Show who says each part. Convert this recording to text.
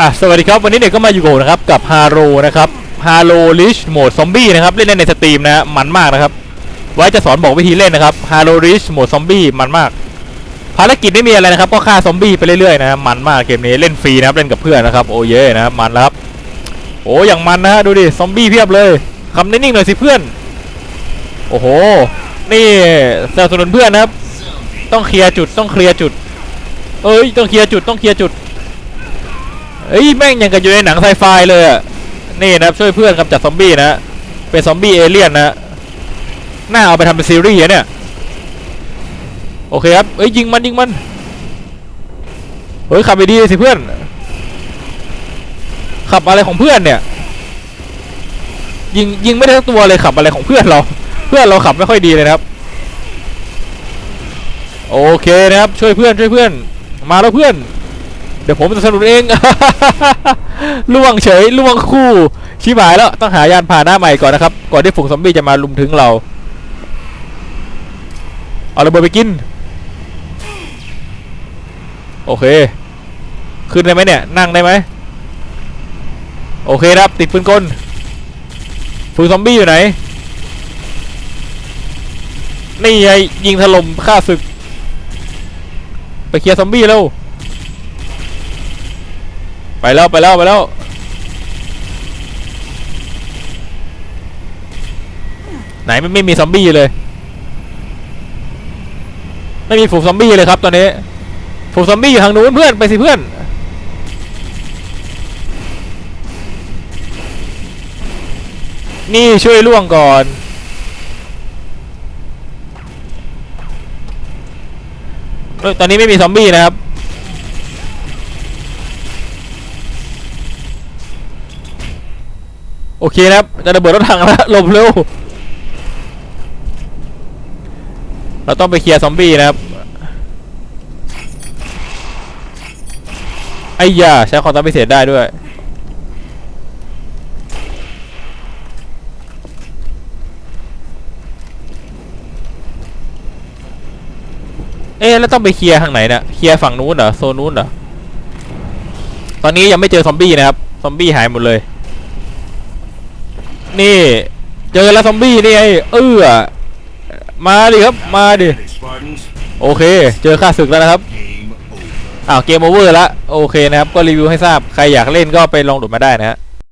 Speaker 1: อะสวัสดีครับ วันนี้เนี่ยก็มาอยู่กับผมนะครับ กับฮาโ o นะครับฮาโ o ลิชโหมดซอมบี้นะครับ เล่นได้ในสตรีมนะฮะมันมากนะครับ ไว้จะสอนบอกวิธีเล่นนะครับฮาโ o ลิชโหมดซอมบี้มันมาก ภารกิจไม่มีอะไรนะครับ ก็ฆ่าซอมบี้ไปเรื่อยๆนะมันมากเกมนี้เล่นฟรีนะครับ เล่นกับเพื่อนนะครับ โอ้เย่นะครับมันแล้วครับ โอ้อย่างมันนะฮะดูดิซอมบี้เพียบเลยคำนิ่งๆหน่อยสิเพื่อน โอ้โห นี่สนับสนุนเพื่อนนะครับ ต้องเคลียร์จุดต้องเคลียร์จุด เอ้ยต้องเคลียร์จุดต้องเคลียร์จุด เอ้ยแม่งยังกับอยู่ในหนังไซไฟเลยอะนี่นะครับช่วยเพื่อนกำจัดซอมบี้นะ เป็นซอมบี้เอเลี่ยนนะน่าเอาไปทำเป็นซีรีส์เนี่ย โอเคครับเอ้ยยิงมันยิงมัน เฮ้ยขับไปดีสิเพื่อน ขับอะไรของเพื่อนเนี่ย ยิงยิงไม่ได้ทั้งตัวเลยขับอะไรของเพื่อนเรา เพื่อนเราขับไม่ค่อยดีเลยครับ โอเคนะครับช่วยเพื่อนช่วยเพื่อน มาแล้วเพื่อน เดี๋ยวผมจะสนุนเองล่วงเฉยล่วงคู่ ชิบหายแล้วต้องหายานพาหน้าใหม่ก่อนนะครับ ก่อนที่ฝูงซอมบี้จะมาลุมถึงเรา เอาระเบิดไปกิน โอเค ขึ้นได้ไหมเนี่ย นั่งได้ไหม โอเคครับ ติดปืนกลฝูงซอมบี้อยู่ไหน นี่ไงยิงถล่มฆ่าศึก ไปเคลียร์ซอมบี้แล้ว ไปแล้วไปแล้วไปแล้วไหนไม่ไม่มีซอมบี้เลย ไม่มีฝูงซอมบี้เลยครับตอนนี้ฝูงซอมบี้อยู่ทางนู้นเพื่อนไปสิเพื่อน นี่ช่วยล่วงก่อนเอ้ยตอนนี้ไม่มีซอมบี้นะครับ โอเคนะครับจะระเบิดรถถังแล้วหลบเร็วเราต้องไปเคลียร์ซอมบี้นะครับไอ้ยาใช้ความสามารถพิเศษได้ด้วยเอ๊ะแล้วต้องไปเคลียร์ทางไหนเนี่ยเคลียร์ฝั่งนู้นเหรอโซนนู้นเหรอตอนนี้ยังไม่เจอซอมบี้นะครับซอมบี้หายหมดเลย นี่ เจอแล้วซอมบี้นี่ไงเออมาดิครับมาดิโอเค เจอข้าศึกแล้วนะครับอ้าวเกมโอเวอร์ละโอเคนะครับก็รีวิวให้ทราบใครอยากเล่นก็ไปลองโหลดมาได้นะฮะ